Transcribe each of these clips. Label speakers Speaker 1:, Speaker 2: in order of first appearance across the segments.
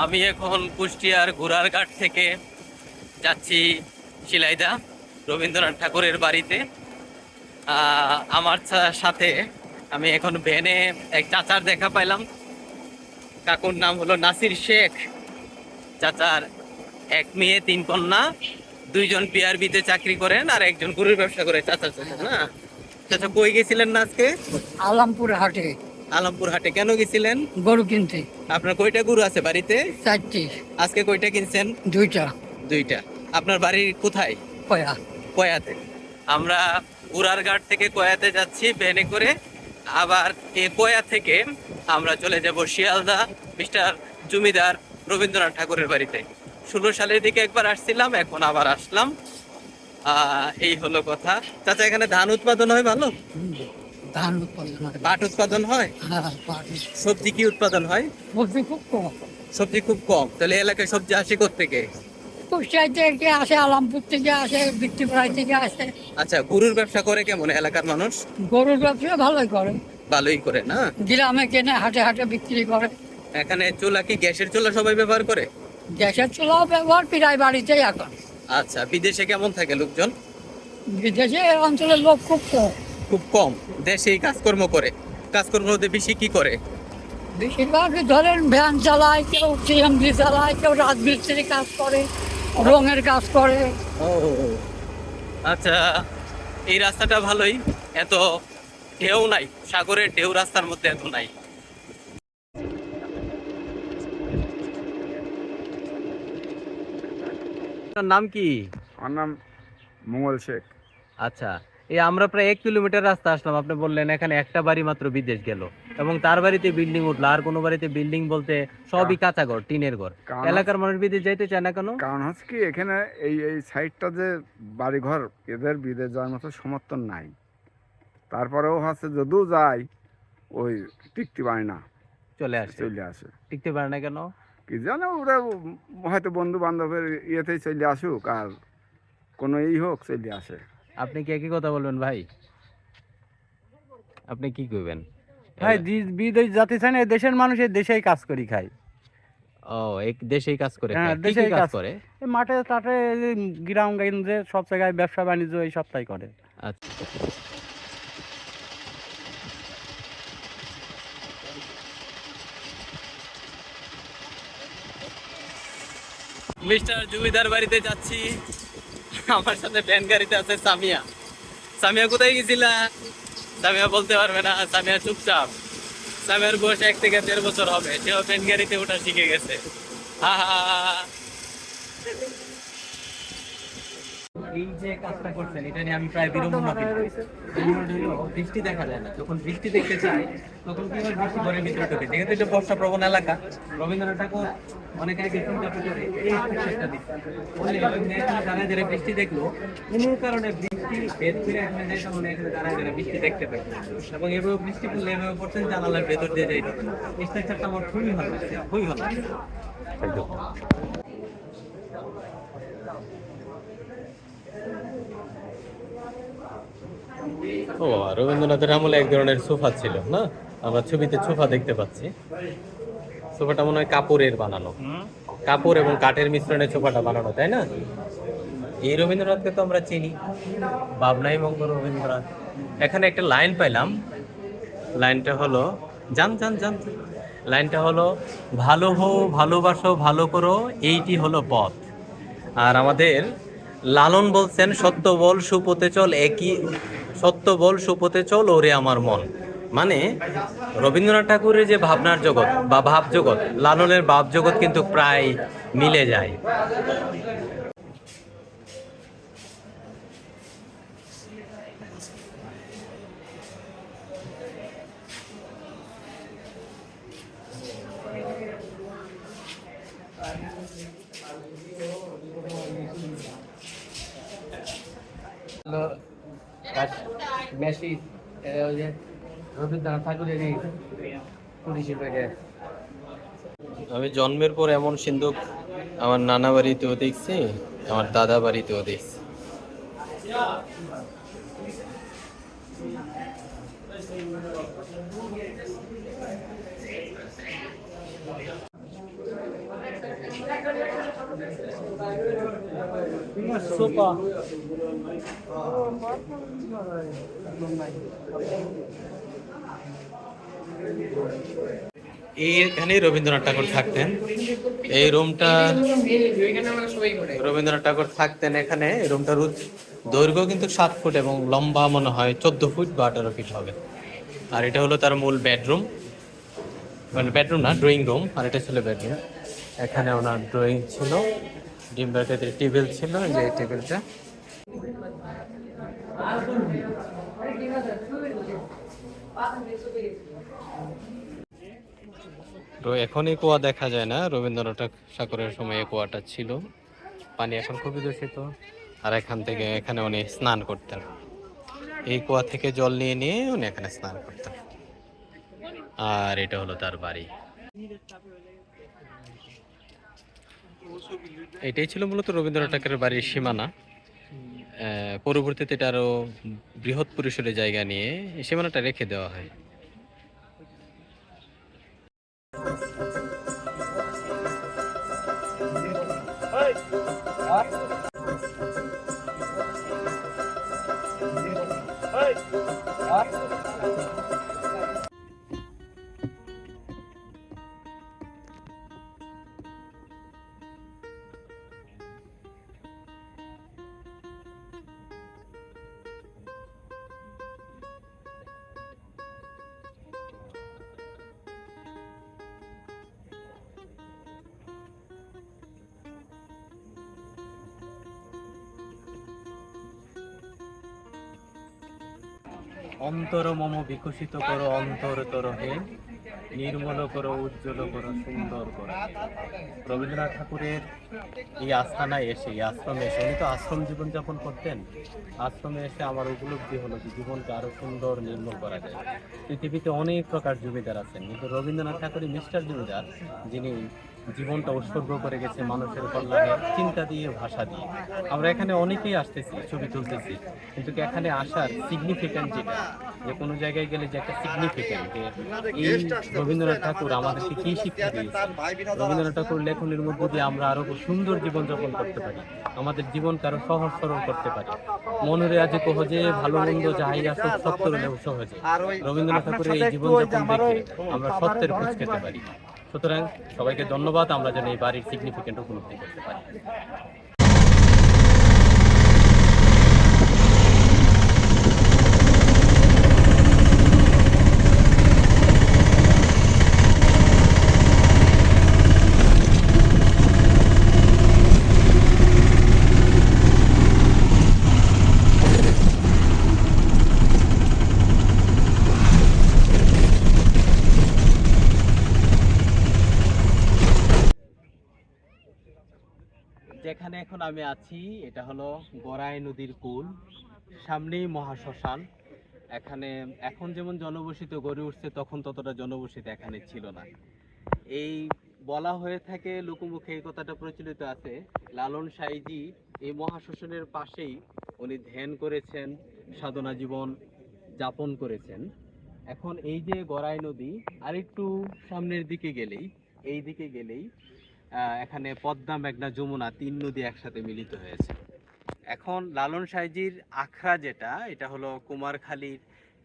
Speaker 1: আমি এখন কুষ্টিয়ার ঘোড়ারঘাট থেকে যাচ্ছি শিলাইদা রবীন্দ্রনাথ ঠাকুরের বাড়িতে। আমার সাথে আমি এখন ভ্যানে এক চাচার দেখা পাইলাম। কাকুর নাম হলো নাসির শেখ। চাচার এক মেয়ে, তিন কন্যা, দুইজন পিআরবিতে চাকরি করেন আর একজন গরুর ব্যবসা করে চাচা চাচা না? চাচা কই গেছিলেন না আজকে?
Speaker 2: আলামপুর হাটে।
Speaker 1: আলমপুর হাটে কেন গেছিলেন?
Speaker 2: গরু কিনতে।
Speaker 1: আপনার কয়টা গরু আছে বাড়িতে?
Speaker 2: চারটি।
Speaker 1: আজকে কয়টা কিনছেন?
Speaker 2: দুইটা।
Speaker 1: দুইটা। আপনার বাড়ি কোথায়?
Speaker 2: কয়া।
Speaker 1: কয়াতে। আমরা উড়ারঘাট থেকে কয়াতে যাচ্ছি ভ্যানে করে। আবার এ কয়া থেকে আমরা চলে যাব শিয়ালদা মিস্টার জমিদার রবীন্দ্রনাথ ঠাকুরের বাড়িতে। ষোলো সালের দিকে একবার আসছিলাম এখন আবার আসলাম। আহ, এই হলো কথা। চাচা এখানে ধান উৎপাদন হয় ভালো?
Speaker 2: ধান উৎপাদন হয়।
Speaker 1: পাট উৎপাদন হয়?
Speaker 2: হ্যাঁ
Speaker 1: সবজি কি উৎপাদন হয়?
Speaker 2: সবজি খুব কম।
Speaker 1: সবজি খুব কম। তাহলে এলাকায় সবজি আসে থেকে
Speaker 2: কুষ্টিয়া থেকে আসে আলামপুর থেকে আসে বৃত্তিপাড়াই থেকে আসে।
Speaker 1: আচ্ছা গরুর ব্যবসা করে কেমন এলাকার মানুষ?
Speaker 2: গরুর ব্যবসা ভালোই করে।
Speaker 1: ভালোই করে না?
Speaker 2: গ্রামে কেনে হাটে হাটে বিক্রি করে।
Speaker 1: এখানে চুলা কি গ্যাসের চুলা সবাই ব্যবহার করে?
Speaker 2: গ্যাসের চুলাও ব্যবহার প্রায় বাড়িতেই এখন।
Speaker 1: আচ্ছা বিদেশে কেমন থাকে লোকজন?
Speaker 2: বিদেশে অঞ্চলের লোক খুব কম।
Speaker 1: খুব কম। দেশেই কাজকর্ম করে। কাজকর্ম মধ্যে বেশি কি করে?
Speaker 2: বেশিরভাগ ধরেন ভ্যান চালায় কেউ সিএমজি চালায় কেউ রাজমিস্ত্রি কাজ করে রঙের কাজ করে।
Speaker 1: ও আচ্ছা এই রাস্তাটা ভালোই। এত ঢেউ নাই। সাগরের ঢেউ রাস্তার মধ্যে এত নাই। নাম কি?
Speaker 3: আমার নাম মঙ্গল শেখ।
Speaker 1: আচ্ছা। এই আমরা প্রায় এক কিলোমিটার রাস্তা আসলাম। আপনি বললেন এখানে একটা বাড়ি মাত্র বিদেশ গেল। এবং তার বাড়িতে বিল্ডিং উঠল। আর কোনো বাড়িতে বিল্ডিং বলতে সবই কাঁচা ঘর টিনের ঘর। এলাকার মানুষ বিদেশ যাইতে চায় না কেন?
Speaker 3: কারণ হচ্ছে কি এখানে এই এই সাইডটা যে বাড়িঘর এদের বিদেশ যাওয়ার মতো সমর্থন নাই। তারপরেও হচ্ছে যদিও যায় ওই টিকতে পারে না।
Speaker 1: চলে আসে।
Speaker 3: চলে আসে।
Speaker 1: টিকতে পারে না কেন?
Speaker 3: কি জানো ওরা হয়তো বন্ধু বান্ধবের ইয়েতেই চলে আসুক আর কোনো ই হোক চলে আসে।
Speaker 1: আপনি কি একই কথা বলবেন ভাই? আপনি কি করবেন?
Speaker 4: ভাই বিদেশ জাতি চায় না এই দেশের মানুষ এই দেশেই কাজ করি খায়।
Speaker 1: ও এক দেশেই কাজ করে
Speaker 4: হ্যাঁ, দেশেই
Speaker 1: কাজ করে?
Speaker 4: এই মাঠে গ্রাম গঞ্জে সব জায়গায় ব্যবসা বাণিজ্য এই সবটাই করে।
Speaker 1: আচ্ছা মিস্টার জমিদার বাড়িতে যাচ্ছি। আমার সাথে ভ্যান গাড়িতে আছে সামিয়া। সামিয়া কোথায় গেছিলা? সামিয়া বলতে পারবে না, সামিয়া চুপচাপ। সামিয়ার বয়স এক থেকে দেড় বছর হবে, সেও ভ্যান গাড়িতে ওটা শিখে গেছে। হা হা হা। এই যে কাজটা করছেন এটা নিয়ে আমি প্রায় বিড়ম্বনা ফিল বৃষ্টি দেখা যায় না। যখন বৃষ্টি দেখতে চাই তখন কি হয় বৃষ্টি ঘরের ভিতরে ঢোকে। যেহেতু এটা বর্ষা প্রবণ এলাকা রবীন্দ্রনাথ ঠাকুর অনেক আগে চিন্তা করে এই একটা দিচ্ছে বলে, যারা বৃষ্টি দেখল। কোনো কারণে বৃষ্টি ভেদ করে এখানে যাইতে এখানে যারা যারা বৃষ্টি দেখতে এবং এভাবে বৃষ্টি পড়লে এভাবে পড়ছেন জানালার ভেতর দিয়ে যাইতে স্ট্রাকচারটা আমার খুবই ভালো লাগছে খুবই ভালো লাগছে ও রবীন্দ্রনাথের আমলে এক ধরনের সোফা ছিল না? আমরা ছবিতে সোফা দেখতে পাচ্ছি। সোফাটা মনে হয় কাপড়ের বানানো। কাপড় এবং কাঠের মিশ্রণে সোফাটা বানানো তাই না? এই রবীন্দ্রনাথকে তো আমরা চিনি। ভাবনাই মঙ্গল রবীন্দ্রনাথ। এখানে একটা লাইন পাইলাম। লাইনটা হলো জান জান জান জান। লাইনটা হলো ভালো হও ভালোবাসো ভালো করো এইটি হলো পথ। আর আমাদের লালন বলছেন সত্য বল সুপথে চল একই সত্য বল সুপথে চল ওরে আমার মন। মানে রবীন্দ্রনাথ ঠাকুরের যে ভাবনার জগৎ বা ভাব জগৎ লালনের ভাব জগৎ কিন্তু প্রায় মিলে যায়।
Speaker 2: মেসি ওই যে রবীন্দ্রনাথ ঠাকুরেরই পুলিশে পেয়ে
Speaker 1: আমি জন্মের পর এমন সিন্ধুক আমার নানা বাড়িতেও দেখছি, আমার দাদা বাড়িতেও দেখছি Thank you. সোফা এইখানে রবীন্দ্রনাথ ঠাকুর থাকতেন। এই রুমটা রবীন্দ্রনাথ ঠাকুর থাকতেন এখানে। রুমটার দৈর্ঘ্য কিন্তু সাত ফুট এবং লম্বা মনে হয় চোদ্দ ফুট বা আঠারো ফিট হবে। আর এটা হলো তার মূল বেডরুম। মানে বেডরুম না, ড্রয়িং রুম। আর এটা ছিল বেডরুম। এখানে ওনার ড্রয়িং ছিল। ডিম্বার টেবিল ছিল যে টেবিলটা। তো এখন এই কুয়া দেখা যায় না। রবীন্দ্রনাথ ঠাকুরের সময় এই কুয়াটা ছিল। পানি এখন খুবই দূষিত। আর এখান থেকে এখানে উনি স্নান করতেন। এই কুয়া থেকে জল নিয়ে নিয়ে উনি এখানে স্নান করতেন। আর এটা হলো তার বাড়ি। এটাই ছিল মূলত রবীন্দ্রনাথ ঠাকুরের বাড়ির সীমানা। পরবর্তীতে এটা আরও বৃহৎ পরিসরে জায়গা নিয়ে সীমানাটা রেখে দেওয়া হয়। অন্তর মম বিকশিত করো, অন্তর তর হে। নির্মল করো, উজ্জ্বল করো, সুন্দর করো। রবীন্দ্রনাথ ঠাকুরের এই আস্থানায় এসে, এই আশ্রমে এসে, উনি তো আশ্রম জীবনযাপন করতেন। আশ্রমে এসে আমার উপলব্ধি হলো যে জীবনকে আরও সুন্দর নির্মল করা যায়। পৃথিবীতে অনেক প্রকার জমিদার আছেন, কিন্তু রবীন্দ্রনাথ ঠাকুরই মিস্টার জমিদার, যিনি জীবনটা উৎসর্গ করে গেছে মানুষের কল্যাণে, চিন্তা দিয়ে, ভাষা দিয়ে। আমরা এখানে অনেকেই আসতেছি, ছবি তুলতেছি, কিন্তু এখানে আসার সিগনিফিক্যান্ট যেটা? যে কোনো জায়গায় গেলে যে একটা সিগনিফিক্যান্ট যে এই রবীন্দ্রনাথ ঠাকুর আমাদেরকে কি শিক্ষা দিয়েছে? রবীন্দ্রনাথ ঠাকুর লেখনের মধ্যে দিয়ে আমরা আরও সুন্দর জীবনযাপন করতে পারি, আমাদের জীবনকে আরও সহজ সরল করতে পারি। মনের আজ কহজে ভালো মন্দ যাহাই আসুক সত্য সহজে। রবীন্দ্রনাথ ঠাকুরের এই জীবনযাপন দেখে আমরা সত্যের খোঁজ পেতে পারি। সুতরাং সবাইকে ধন্যবাদ আমরা যেন এই বাড়ির সিগনিফিকেন্ট উপলব্ধি করতে পারি যেখানে এখন আমি আছি, এটা হলো গড়াই নদীর কুল, সামনেই মহাশ্মশান। এখানে এখন যেমন জনবসতি গড়ে উঠছে, তখন ততটা জনবসতি এখানে ছিল না। এই বলা হয়ে থাকে লোকমুখে এই কথাটা প্রচলিত আছে, লালন সাইজি এই মহাশ্মশানের পাশেই উনি ধ্যান করেছেন, সাধনা জীবন যাপন করেছেন। এখন এই যে গড়াই নদী, আরেকটু সামনের দিকে গেলেই, এই দিকে গেলেই এখানে পদ্মা, মেঘনা, যমুনা তিন নদী একসাথে মিলিত হয়েছে। এখন লালন সাইজির আখড়া যেটা, এটা হলো কুমারখালীর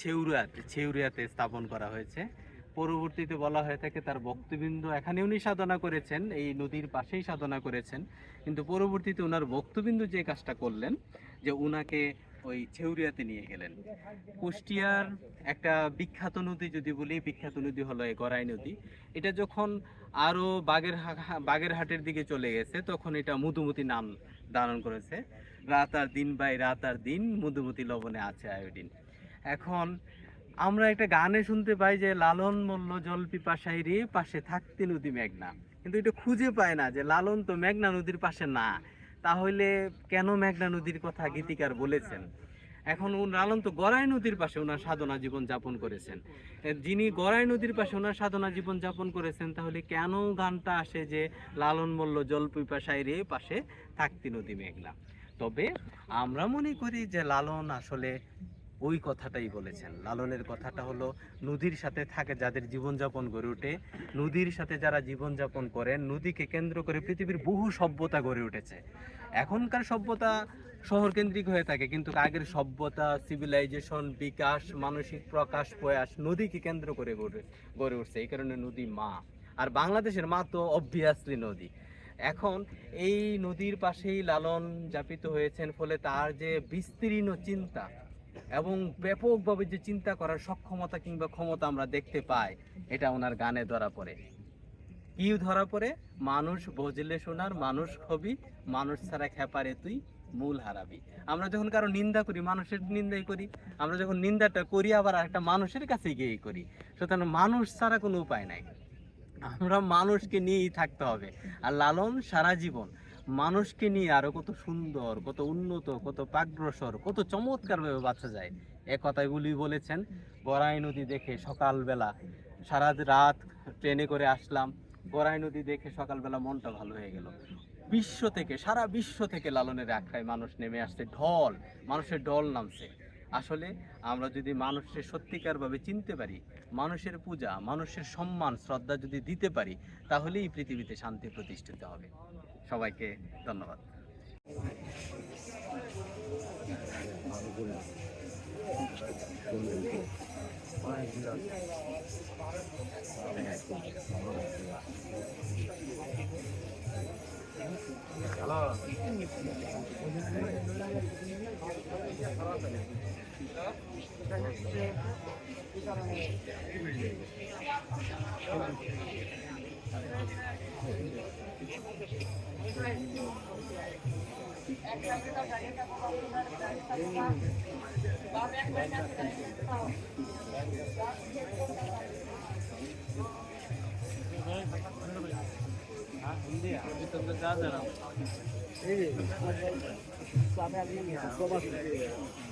Speaker 1: ছেউরিয়াতে ছেউরিয়াতে স্থাপন করা হয়েছে। পরবর্তীতে বলা হয়ে থাকে তার ভক্তবৃন্দ এখানে উনি সাধনা করেছেন, এই নদীর পাশেই সাধনা করেছেন। কিন্তু পরবর্তীতে ওনার ভক্তবিন্দু যে কাজটা করলেন, যে উনাকে ওই ছেউরিয়াতে নিয়ে গেলেন। কুষ্টিয়ার একটা বিখ্যাত নদী যদি বলি, বিখ্যাত নদী হলো এই গড়াই নদী। এটা যখন আরও বাগের বাগেরহাটের দিকে চলে গেছে, তখন এটা মধুমতি নাম ধারণ করেছে। রাত আর দিন বাই রাত আর দিন মধুমতি লবণে আছে আয়োডিন। এখন আমরা একটা গানে শুনতে পাই যে, লালন মল্ল জল পিপাসাই পাশে থাকতে নদী মেঘনা। কিন্তু এটা খুঁজে পায় না যে, লালন তো মেঘনা নদীর পাশে না। তাহলে কেন মেঘনা নদীর কথা গীতিকার বলেছেন? এখন লালন তো গড়াই নদীর পাশে ওনার সাধনা জীবন যাপন করেছেন। যিনি গড়াই নদীর পাশে ওনার সাধনা জীবন যাপন করেছেন, তাহলে কেন গানটা আসে যে লালন মল্ল জল পিপাসায় রে পাশে থাকতি নদী মেঘলা? তবে আমরা মনে করি যে লালন আসলে ওই কথাটাই বলেছেন। লালনের কথাটা হলো, নদীর সাথে থাকে যাদের জীবনযাপন গড়ে ওঠে, নদীর সাথে যারা জীবনযাপন করেন, নদীকে কেন্দ্র করে পৃথিবীর বহু সভ্যতা গড়ে উঠেছে। এখনকার সভ্যতা শহর কেন্দ্রিক হয়ে থাকে, কিন্তু আগের সভ্যতা সিভিলাইজেশন বিকাশ, মানসিক প্রকাশ, প্রয়াস, নদীকে কেন্দ্র করে গড়ে গড়ে উঠছে। এই কারণে নদী মা। আর বাংলাদেশের মা তো অবভিয়াসলি নদী। এখন এই নদীর পাশেই লালন যাপিত হয়েছেন, ফলে তার যে বিস্তীর্ণ চিন্তা এবং ব্যাপকভাবে যে চিন্তা করার সক্ষমতা কিংবা ক্ষমতা আমরা দেখতে পাই, এটা ওনার গানে ধরা পড়ে। কি ধরা পড়ে? মানুষ বজলে শোনার মানুষ হবি মানুষ ছাড়া খেপারে তুই, মূল হারাবি। আমরা যখন কারও নিন্দা করি, মানুষের নিন্দাই করি, আমরা যখন নিন্দাটা করি, আবার একটা মানুষের কাছে গিয়েই করি। সুতরাং মানুষ ছাড়া কোনো উপায় নাই। আমরা মানুষকে নিয়েই থাকতে হবে। আর লালন সারা জীবন। মানুষকে নিয়ে আরও কত সুন্দর, কত উন্নত, কত পাগ্রসর কত চমৎকার ভাবে বাঁচা যায়। এ কথাগুলি বলেছেন গড়াই নদী দেখে সকালবেলা। সারা রাত ট্রেনে করে আসলাম গড়াই নদী দেখে সকালবেলা মনটা ভালো হয়ে গেল। বিশ্ব থেকে, সারা বিশ্ব থেকে লালনের আখড়ায় মানুষ নেমে আসছে, ঢল, মানুষের ঢল নামছে। আসলে আমরা যদি মানুষের সত্যিকারভাবে চিনতে পারি, মানুষের পূজা, মানুষের সম্মান, শ্রদ্ধা যদি দিতে পারি, তাহলেই পৃথিবীতে শান্তি প্রতিষ্ঠিত হবে। সবাইকে ধন্যবাদ। Gracias.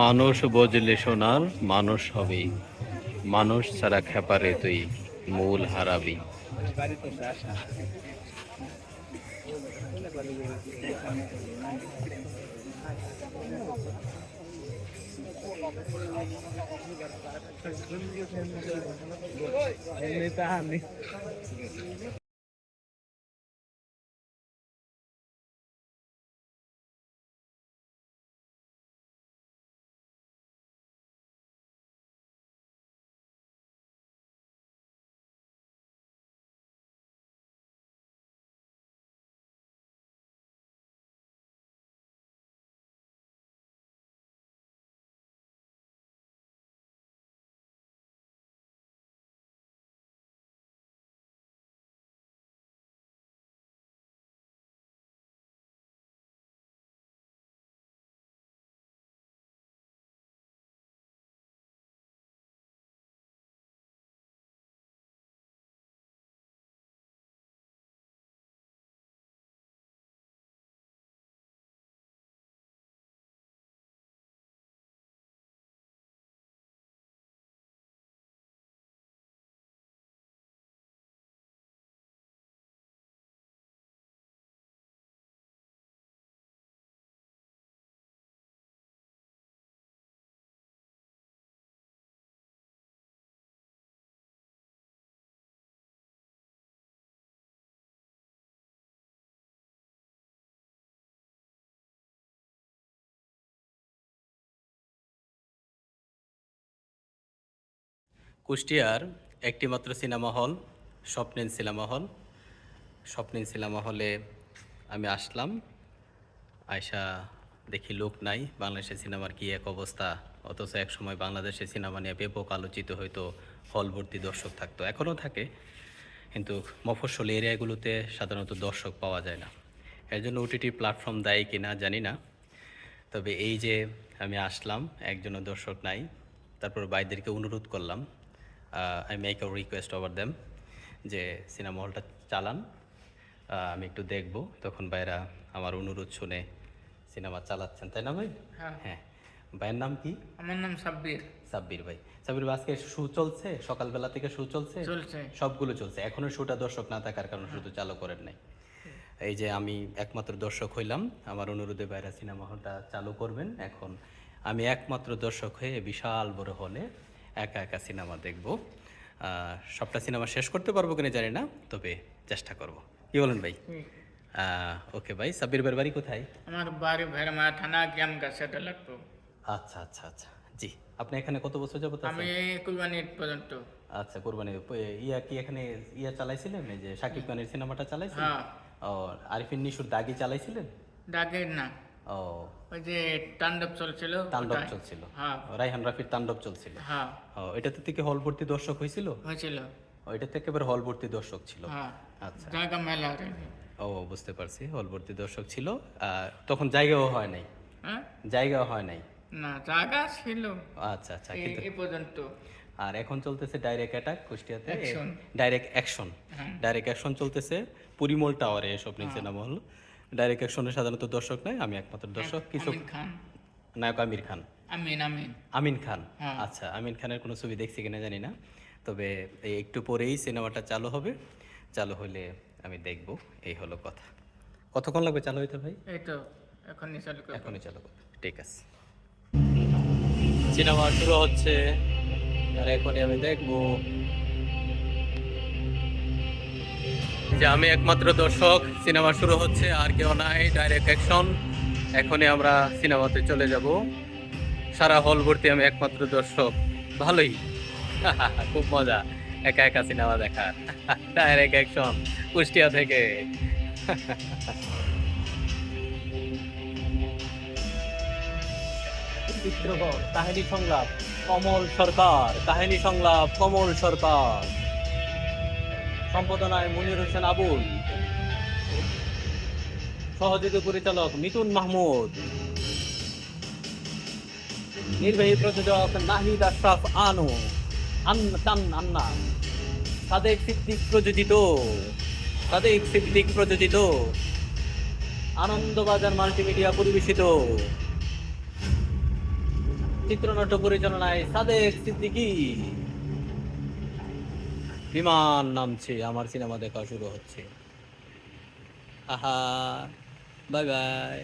Speaker 1: মানুষ বজলে সোনার মানুষ হবে। মানুষ ছাড়া খেপারে তুই মূল হারাবি। নেতা কুষ্টিয়ার একটিমাত্র cinema hall স্বপ্নেন cinema hall. স্বপ্নেন cinema হলে আমি আসলাম। আয়সা দেখি লোক নাই। বাংলাদেশের সিনেমার কি এক অবস্থা? অথচ এক সময় বাংলাদেশের সিনেমা নিয়ে ব্যাপক আলোচিত হয়তো হল ভর্তি দর্শক থাকতো এখনও থাকে। কিন্তু মফস্বল এরিয়াগুলোতে সাধারণত দর্শক পাওয়া যায় না। এর জন্য ওটিটি প্ল্যাটফর্ম দেয় কি না জানি না। তবে এই যে আমি আসলাম, একজনও দর্শক নাই। তারপর বাইদেরকে অনুরোধ করলাম I make a request over them যে সিনেমা হলটা চালান। আমি একটু দেখব। তখন ভাইরা আমার অনুরোধ শুনে সিনেমা চালাচ্ছেন তাই না ভাই?
Speaker 5: হ্যাঁ।
Speaker 1: হ্যাঁ। ভাইয়ের নাম কি?
Speaker 5: আমার নাম সাব্বির।
Speaker 1: সাব্বির ভাই। সাব্বির ভাই আজকে শু চলছে? সকালবেলা থেকে শু চলছে?
Speaker 5: চলছে।
Speaker 1: সবগুলো চলছে। এখনও শুটা দর্শক না থাকার কারণে শুধু চালু করেন নাই। এই যে আমি একমাত্র দর্শক হইলাম। আমার অনুরোধে বাইরে সিনেমা হলটা চালু করবেন। এখন আমি একমাত্র দর্শক হয়ে বিশাল বড় হলে একা একা সিনেমা দেখব। সবটা সিনেমা শেষ করতে পারব কিনা জানি না তবে চেষ্টা করব। কি বলেন ভাই? ওকে ভাই সাব্বির ভাইয়ের বাড়ি কোথায়?
Speaker 5: আমার বাড়ি ভেরমা থানা গ্রাম গাছেটা লাগতো
Speaker 1: আচ্ছা আচ্ছা আচ্ছা। জি আপনি এখানে কত বছর যাবত
Speaker 5: আমি কুরবানি পর্যন্ত।
Speaker 1: আচ্ছা কুরবানি। ইয়া কি এখানে ইয়া চালাইছিলেন? যে শাকিব খানের সিনেমাটা চালাইছিলেন?
Speaker 5: হ্যাঁ।
Speaker 1: ও আরিফিন নিশুর দাগি চালাইছিলেন?
Speaker 5: ডাকের না।
Speaker 1: ও।
Speaker 5: ওই যে তাণ্ডব চলছিল
Speaker 1: তাণ্ডব চলছিল।
Speaker 5: হ্যাঁ।
Speaker 1: রাইহান রাফির তাণ্ডব চলছিল।
Speaker 5: হ্যাঁ।
Speaker 1: ও এটাতে থেকে হল ভর্তি দর্শক হয়েছিল?
Speaker 5: হয়েছিল।
Speaker 1: একেবারে হল ভর্তি দর্শক ছিল।
Speaker 5: হ্যাঁ।
Speaker 1: আচ্ছা।
Speaker 5: জায়গা মেলা
Speaker 1: ও বুঝতে পারছি হল ভর্তি দর্শক ছিল। তখন জায়গাও হয় নাই?
Speaker 5: হ্যাঁ?
Speaker 1: জায়গাও হয় নাই?
Speaker 5: না জায়গা ছিল।
Speaker 1: আচ্ছা আচ্ছা কিন্তু
Speaker 5: এই পর্যন্ত।
Speaker 1: আর এখন চলতেছে ডাইরেক্ট অ্যাটাক কুষ্টিয়াতে. Direct action. ডাইরেক্ট অ্যাকশন চলতেছে। পরিমল টাওয়ারে স্বপ্নিক সিনেমা হল ডাইরেক্ট অ্যাকশনে সাধারণত দর্শক নাই আমি একমাত্র দর্শক। কিছু
Speaker 5: খান।
Speaker 1: নায়ক আমির খান।
Speaker 5: আমিন আমিন।
Speaker 1: আমিন খান?
Speaker 5: হ্যাঁ।
Speaker 1: আচ্ছা আমিন খানের কোনো ছবি দেখছি কিনা জানি না তবে এই একটু পরেই সিনেমাটা চালু হবে। চালু হলে আমি দেখব এই হলো কথা। কতক্ষণ লাগবে চালু হইতে ভাই?
Speaker 5: এই তো এখনই চালু করব।
Speaker 1: এখনই চালু করবে ঠিক আছে। সিনেমা শুরু হচ্ছে আর এখনই আমি দেখব। যে আমি একমাত্র দর্শক, সিনেমা শুরু হচ্ছে, আর কেউ নাই ডাইরেক্ট অ্যাকশন এখনই আমরা সিনেমাতে চলে যাব। সারা হল ভর্তি আমি একমাত্র দর্শক। ভালোই। খুব মজা। একা একা সিনেমা দেখার। ডাইরেক্ট অ্যাকশন কুষ্টিয়া থেকে। কাহিনী সংলাপ, কমল সরকার। কাহিনী সংলাপ, কমল সরকার। সম্পাদনায় মনির হোসেন আবুল। সহযোগী পরিচালক মিতুন মাহমুদ। নির্বাহী প্রযোজক নাহিদ আশরাফ আনু। আন্না। সাদেক সিদ্দিক প্রযোজিত। সাদেক সিদ্দিক প্রযোজিত। আনন্দবাজার মাল্টিমিডিয়া পরিবেশিত। চিত্রনাট্য পরিচালনায় সাদেক সিদ্দিকী। বিমান নামছে আমার সিনেমা দেখা শুরু হচ্ছে। আহা বাই বাই।